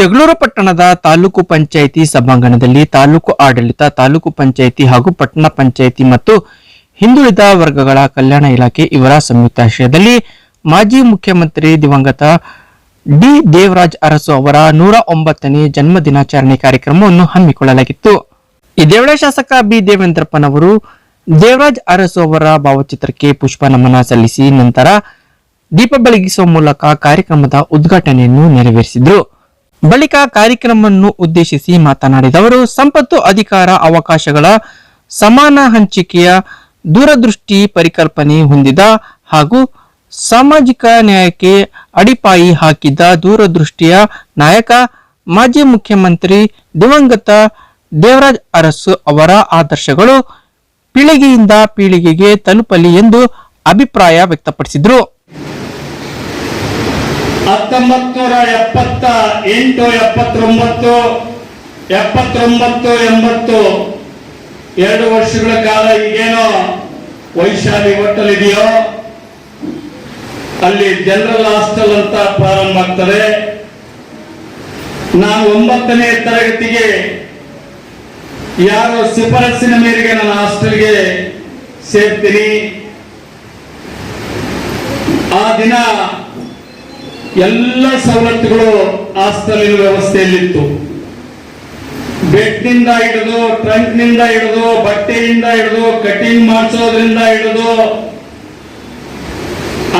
ಜಗಳೂರು ಪಟ್ಟಣದ ತಾಲೂಕು ಪಂಚಾಯಿತಿ ಸಭಾಂಗಣದಲ್ಲಿ ತಾಲೂಕು ಆಡಳಿತ, ತಾಲೂಕು ಪಂಚಾಯಿತಿ ಹಾಗೂ ಪಟ್ಟಣ ಪಂಚಾಯಿತಿ ಮತ್ತು ಹಿಂದುಳಿದ ವರ್ಗಗಳ ಕಲ್ಯಾಣ ಇಲಾಖೆ ಇವರ ಸಂಯುಕ್ತಾಶ್ರಯದಲ್ಲಿ ಮಾಜಿ ಮುಖ್ಯಮಂತ್ರಿ ದಿವಂಗತ ಡಿ ದೇವರಾಜ್ ಅರಸು ಅವರ ನೂರ ಒಂಬತ್ತನೇ ಜನ್ಮ ದಿನಾಚರಣೆ ಕಾರ್ಯಕ್ರಮವನ್ನು ಹಮ್ಮಿಕೊಳ್ಳಲಾಗಿತ್ತು. ಇದೇ ವೇಳೆ ಶಾಸಕ ಬಿ ದೇವೇಂದ್ರಪ್ಪನವರು ದೇವರಾಜ್ ಅರಸು ಅವರ ಭಾವಚಿತ್ರಕ್ಕೆ ಪುಷ್ಪ ನಮನ ಸಲ್ಲಿಸಿ ನಂತರ ದೀಪ ಬೆಳಗಿಸುವ ಮೂಲಕ ಕಾರ್ಯಕ್ರಮದ ಉದ್ಘಾಟನೆಯನ್ನು ನೆರವೇರಿಸಿದರು. ಬಳಿಕ ಕಾರ್ಯಕ್ರಮವನ್ನು ಉದ್ದೇಶಿಸಿ ಮಾತನಾಡಿದ ಅವರು, ಸಂಪತ್ತು ಅಧಿಕಾರ ಅವಕಾಶಗಳ ಸಮಾನ ಹಂಚಿಕೆಯ ದೂರದೃಷ್ಟಿ ಪರಿಕಲ್ಪನೆ ಹೊಂದಿದ ಹಾಗೂ ಸಾಮಾಜಿಕ ನ್ಯಾಯಕ್ಕೆ ಅಡಿಪಾಯಿ ಹಾಕಿದ ದೂರದೃಷ್ಟಿಯ ನಾಯಕ ಮಾಜಿ ಮುಖ್ಯಮಂತ್ರಿ ದಿವಂಗತ ದೇವರಾಜ್ ಅರಸು ಅವರ ಆದರ್ಶಗಳು ಪೀಳಿಗೆಯಿಂದ ಪೀಳಿಗೆಗೆ ತಲುಪಲಿ ಎಂದು ಅಭಿಪ್ರಾಯ ವ್ಯಕ್ತಪಡಿಸಿದರು. ಹತ್ತೊಂಬತ್ತು ನೂರ ಎಪ್ಪತ್ತ ಎಂಟು, ಎಪ್ಪತ್ತೊಂಬತ್ತು ಎಪ್ಪತ್ತೊಂಬತ್ತು, ಎಂಬತ್ತು. ಎರಡು ವರ್ಷಗಳ ಕಾಲ ಈಗೇನೋ ವೈಶಾಲಿ ಹೋಟೆಲ್ ಇದೆಯೋ ಅಲ್ಲಿ ಜನರಲ್ ಹಾಸ್ಟೆಲ್ ಅಂತ ಪ್ರಾರಂಭ ಆಗ್ತದೆ. ನಾನು ಒಂಬತ್ತನೇ ತರಗತಿಗೆ ಯಾರೋ ಶಿಫಾರಸ್ಸಿನ ಮೇರೆಗೆ ನನ್ನ ಹಾಸ್ಟೆಲ್ಗೆ ಸೇರ್ತೀನಿ. ಆ ದಿನ ಎಲ್ಲ ಸವಲತ್ತುಗಳು ಹಾಸ್ಟೆಲಿನ ವ್ಯವಸ್ಥೆಯಲ್ಲಿತ್ತು. ಬೆಡ್ನಿಂದ ಹಿಡಿದು ಟ್ರಂಕ್ನಿಂದ ಹಿಡಿದು ಬಟ್ಟೆಯಿಂದ ಹಿಡಿದು ಕಟಿಂಗ್ ಮಾಡಿಸೋದ್ರಿಂದ ಹಿಡಿದು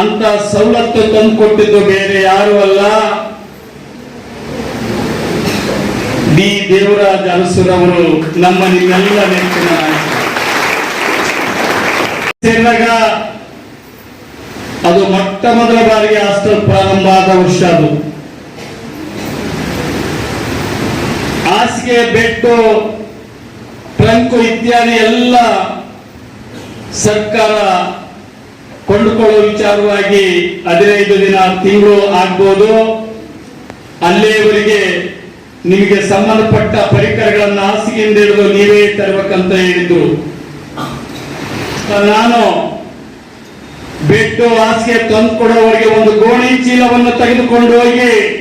ಅಂತ ಸವಲತ್ತು ತಂದುಕೊಟ್ಟಿದ್ದು ಬೇರೆ ಯಾರು ಅಲ್ಲ. ಡಿ. ದೇವರಾಜ ಅರಸುರವರು ನಮ್ಮ ನಿಮ್ಮೆಲ್ಲ ನೆಚ್ಚಿನ ನಾಯಕ. ಮೊಟ್ಟ ಮೊದಲ ಬಾರಿಗೆ ಹಾಸ್ಟೆಲ್ ಪ್ರಾರಂಭ ಆದ ವರ್ಷ ಅದು. ಹಾಸಿಗೆ, ಬೆಟ್ಟು, ಟ್ರಂಕು ಇತ್ಯಾದಿ ಎಲ್ಲ ಸರ್ಕಾರ ಕೊಂಡುಕೊಳ್ಳುವ ವಿಚಾರವಾಗಿ ಹದಿನೈದು ದಿನ ತಿಂಗಳು ಆಗ್ಬೋದು. ಅಲ್ಲಿಯವರೆಗೆ ನಿಮಗೆ ಸಂಬಂಧಪಟ್ಟ ಪರಿಕರಗಳನ್ನು ಹಾಸಿಗೆಯಿಂದ ಹಿಡಿದು ನೀವೇ ತರಬೇಕಂತ ಹೇಳಿದ್ರು. ನಾನು ಬೆಟ್ಟು ಹಾಸಿಗೆ ತಂದು ಕೊಡುವವರಿಗೆ ಒಂದು ಗೋಣಿ ಚೀಲವನ್ನು ತೆಗೆದುಕೊಂಡು ಹೋಗಿ.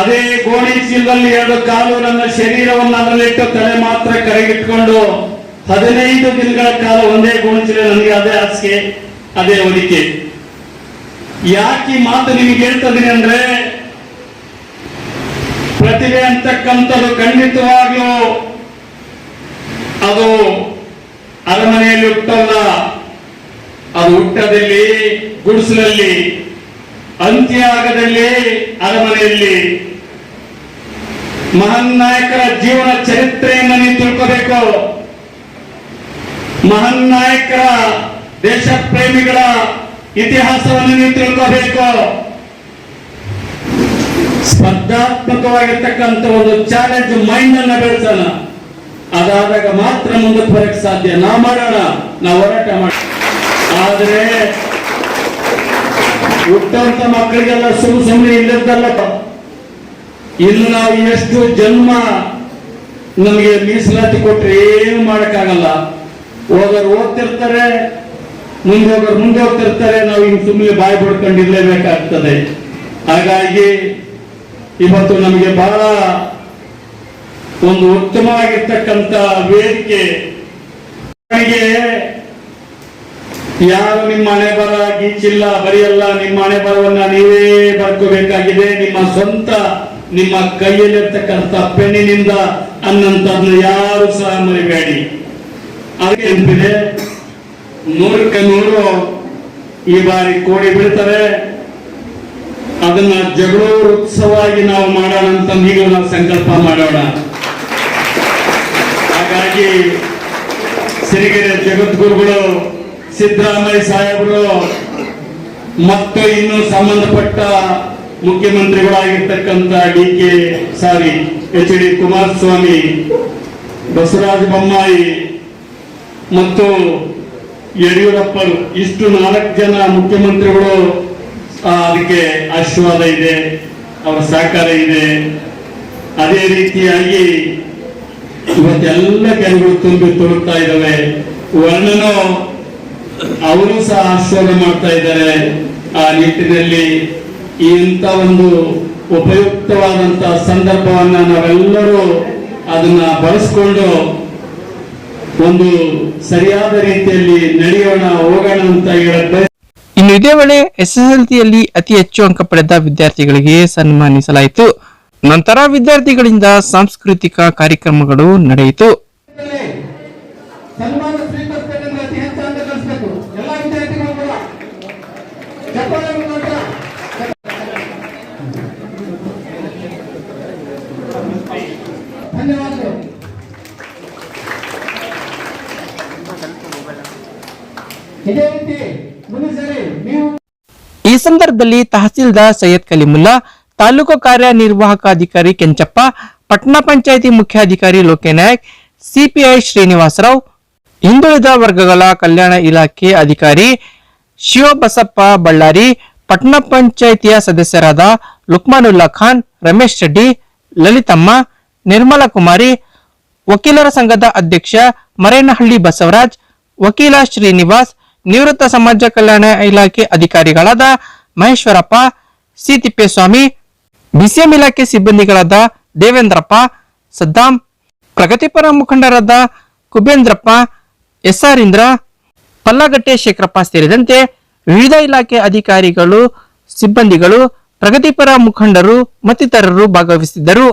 ಅದೇ ಗೋಣಿ ಚೀಲದಲ್ಲಿ ಎರಡು ಕಾಲು ನನ್ನ ಶರೀರವನ್ನು ಅದರಲ್ಲಿಟ್ಟು ತಲೆ ಮಾತ್ರ ಕರೆಗಿಟ್ಕೊಂಡು ಹದಿನೈದು ದಿನಗಳ ಕಾಲ ಒಂದೇ ಗೋಣಿ ಚೀಲ ನನಗೆ ಅದೇ ಹಾಸಿಗೆ, ಅದೇ ಹೊದಿಕೆ. ಯಾಕೆ ಮಾತು ನಿಮಗೆ ಹೇಳ್ತದೀನಿ ಅಂದ್ರೆ, ಪ್ರತಿಭೆ ಅಂತಕ್ಕಂಥದ್ದು ಖಂಡಿತವಾಗಿಯೂ ಅದು ಅರಮನೆಯಲ್ಲಿ ಹುಟ್ಟಲ್ಲ. ಹುಟ್ಟದಲ್ಲಿ, ಗುಡಿಸಲಲ್ಲಿ, ಅಂತ್ಯಾಗದಲ್ಲಿ, ಅರಮನೆಯಲ್ಲಿ. ಮಹಾನ್ ನಾಯಕರ ಜೀವನ ಚರಿತ್ರೆಯನ್ನು ನೀವು ತಿಳ್ಕೋಬೇಕು. ಮಹಾನ್ ನಾಯಕರ ದೇಶ ಪ್ರೇಮಿಗಳ ಇತಿಹಾಸವನ್ನು ನೀವು ತಿಳ್ಕೋಬೇಕು. ಸ್ಪರ್ಧಾತ್ಮಕವಾಗಿರ್ತಕ್ಕಂಥ ಒಂದು ಚಾಲೆಂಜ್ ಮೈಂಡ್ ಅನ್ನ ಬೆಳೆಸೋಣ. ಅದಾದಾಗ ಮಾತ್ರ ಮುಂದಕ್ಕೆ ಬರಕ್ಕೆ ಸಾಧ್ಯ. ನಾ ಮಾಡೋಣ. ನಾವು ಹೋರಾಟ ಮಾಡ ಹುಟ್ಟಂತ ಮಕ್ಕಳಿಗೆಲ್ಲ ಸುಮ್ ಸುಮ್ಮನೆ ಇಲ್ಲದಲ್ಲ ಇಲ್ಲಿ ನಾವು ಎಷ್ಟು ಜನ್ಮ ನಮಗೆ ಮೀಸಲಾತಿ ಕೊಟ್ಟರೆ ಏನು ಮಾಡೋಕ್ಕಾಗಲ್ಲ. ಹೋಗೋರು ಓದ್ತಿರ್ತಾರೆ, ಮುಂದೆ ಹೋಗೋರು ಮುಂದೆ ಹೋಗ್ತಿರ್ತಾರೆ, ನಾವು ಹಿಂಗೆ ಸುಮ್ಮನೆ ಬಾಯಿ ಬಿಡ್ಕೊಂಡಿರ್ಲೇಬೇಕಾಗ್ತದೆ ಹಾಗಾಗಿ ಇವತ್ತು ನಮಗೆ ಬಹಳ ಒಂದು ಉತ್ತಮವಾಗಿರ್ತಕ್ಕಂಥ ವೇದಿಕೆ. ಯಾರು ನಿಮ್ಮ ಹಣೆ ಬರ ಗೀಚಿಲ್ಲ, ಬರೆಯಲ್ಲ, ನಿಮ್ಮ ಹಣೆ ಬರವನ್ನ ನೀವೇ ಬರ್ಕೋಬೇಕಾಗಿದೆ. ನಿಮ್ಮ ಸ್ವಂತ, ನಿಮ್ಮ ಕೈಯಲ್ಲಿರ್ತಕ್ಕಂಥ ಪೆನ್ನಿನಿಂದ ಅನ್ನಂತದನ್ನ ಯಾರು ಸಹ ಮರಿಬೇಡಿ. ಅದಕ್ಕೆ ನೂರಕ್ಕೆ ನೂರು ಈ ಬಾರಿ ಕೋಡಿ ಬೀಳ್ತಾರೆ ಅದನ್ನ ಜಗಳೂರು ಉತ್ಸವವಾಗಿ ನಾವು ಮಾಡೋಣ ಅಂತ ಈಗ ನಾವು ಸಂಕಲ್ಪ ಮಾಡೋಣ. ಹಾಗಾಗಿ, ಸಿರಿಗೆರೆ ಜಗದ್ಗುರುಗಳು ಸಿದ್ದರಾಮಯ್ಯ ಸಾಹೇಬರು ಮತ್ತು ಇನ್ನು ಸಂಬಂಧಪಟ್ಟ ಮುಖ್ಯಮಂತ್ರಿಗಳಾಗಿರ್ತಕ್ಕಂಥ D K sorry, H D Kumaraswamy, Basavaraj Bommai ಮತ್ತು ಯಡಿಯೂರಪ್ಪರು, ಇಷ್ಟು ನಾಲ್ಕು ಜನ ಮುಖ್ಯಮಂತ್ರಿಗಳು ಅದಕ್ಕೆ ಆಶೀರ್ವಾದ ಇದೆ, ಅವರ ಸಹಕಾರ ಇದೆ. ಅದೇ ರೀತಿಯಾಗಿ ಇವತ್ತೆಲ್ಲ ಕೈಗಳು ತುಂಬಿ ತುಳುಕ್ತಾ ಇದ್ದಾವೆ. ವರ್ಣನು ಅವರು ಸಹ ಆಶೀರ್ವಾದ ಮಾಡ್ತಾ ಇದ್ದಾರೆ. ಆ ನಿಟ್ಟಿನಲ್ಲಿ ಇಂತ ಒಂದು ಉಪಯುಕ್ತವಾದಂತ ಸಂದರ್ಭವನ್ನ ನಾವೆಲ್ಲರೂ ಅದನ್ನ ಬಳಸ್ಕೊಂಡು ಒಂದು ಸರಿಯಾದ ರೀತಿಯಲ್ಲಿ ನಡೆಯೋಣ, ಹೋಗೋಣ ಅಂತ ಹೇಳುತ್ತೆ ಇನ್ನು ಇದೇ ವೇಳೆ ಎಸ್ಎಸ್ಎಲ್ಸಿಯಲ್ಲಿ ಅತಿ ಹೆಚ್ಚು ಅಂಕ ಪಡೆದ ವಿದ್ಯಾರ್ಥಿಗಳಿಗೆ ಸನ್ಮಾನಿಸಲಾಯಿತು. ನಂತರ ವಿದ್ಯಾರ್ಥಿಗಳಿಂದ ಸಾಂಸ್ಕೃತಿಕ ಕಾರ್ಯಕ್ರಮಗಳು ನಡೆಯಿತು ಸನ್ಮಾನ ಸ್ವೀಕರಿಸಬೇಕಂದ್ರೆ ಅತಿ ಹೆಚ್ಚು ಅಂಕ ಗಳಿಸಬೇಕು ಎಲ್ಲ ವಿದ್ಯಾರ್ಥಿಗಳು ಕೂಡ ಚಪ್ಪಾಳೆ ಮುಖಾಂತರ ಈ ಸಂದರ್ಭದಲ್ಲಿ ತಹಸೀಲ್ದಾರ್ ಸೈಯದ್ ಕಲಿಮುಲ್ಲಾ, ತಾಲೂಕು ಕಾರ್ಯನಿರ್ವಾಹಕ ಅಧಿಕಾರಿ ಕೆಂಚಪ್ಪ ಪಟ್ಟಣ ಪಂಚಾಯಿತಿ ಮುಖ್ಯಾಧಿಕಾರಿ ಲೋಕೇನಾಯಕ್, ಸಿಪಿಐ ಶ್ರೀನಿವಾಸರಾವ್, ಹಿಂದುಳಿದ ವರ್ಗಗಳ ಕಲ್ಯಾಣ ಇಲಾಖೆ ಅಧಿಕಾರಿ ಶಿವಬಸಪ್ಪ ಬಳ್ಳಾರಿ ಪಟ್ಟಣ ಪಂಚಾಯಿತಿಯ ಸದಸ್ಯರಾದ ಲುಕ್ಮಾನುಲ್ಲಾ ಖಾನ್, ರಮೇಶ್ ರೆಡ್ಡಿ, ಲಲಿತಮ್ಮ ನಿರ್ಮಲಾ ಕುಮಾರಿ, ವಕೀಲರ ಸಂಘದ ಅಧ್ಯಕ್ಷ ಮರೇನಹಳ್ಳಿ ಬಸವರಾಜ್, ವಕೀಲ ಶ್ರೀನಿವಾಸ್, ನಿವೃತ್ತ ಸಮಾಜ ಕಲ್ಯಾಣ ಇಲಾಖೆ ಅಧಿಕಾರಿಗಳಾದ ಮಹೇಶ್ವರಪ್ಪ, ಸಿ. ತಿಪ್ಪೇಸ್ವಾಮಿ, ಬಿಸಿಎಂ ಇಲಾಖೆ ಸಿಬ್ಬಂದಿಗಳಾದ ದೇವೇಂದ್ರಪ್ಪ, ಸದ್ದಾಂ, ಪ್ರಗತಿಪರ ಮುಖಂಡರಾದ ಕುಬೇಂದ್ರಪ್ಪ ಎಸ್ಆರ್ ಇಂದ್ರ ಪಲ್ಲಗಟ್ಟೆ ಶೇಖರಪ್ಪ ಸೇರಿದಂತೆ ವಿವಿಧ ಇಲಾಖೆ ಅಧಿಕಾರಿಗಳು, ಸಿಬ್ಬಂದಿಗಳು, ಪ್ರಗತಿಪರ ಮುಖಂಡರು ಮತ್ತಿತರರು ಭಾಗವಹಿಸಿದ್ದರು.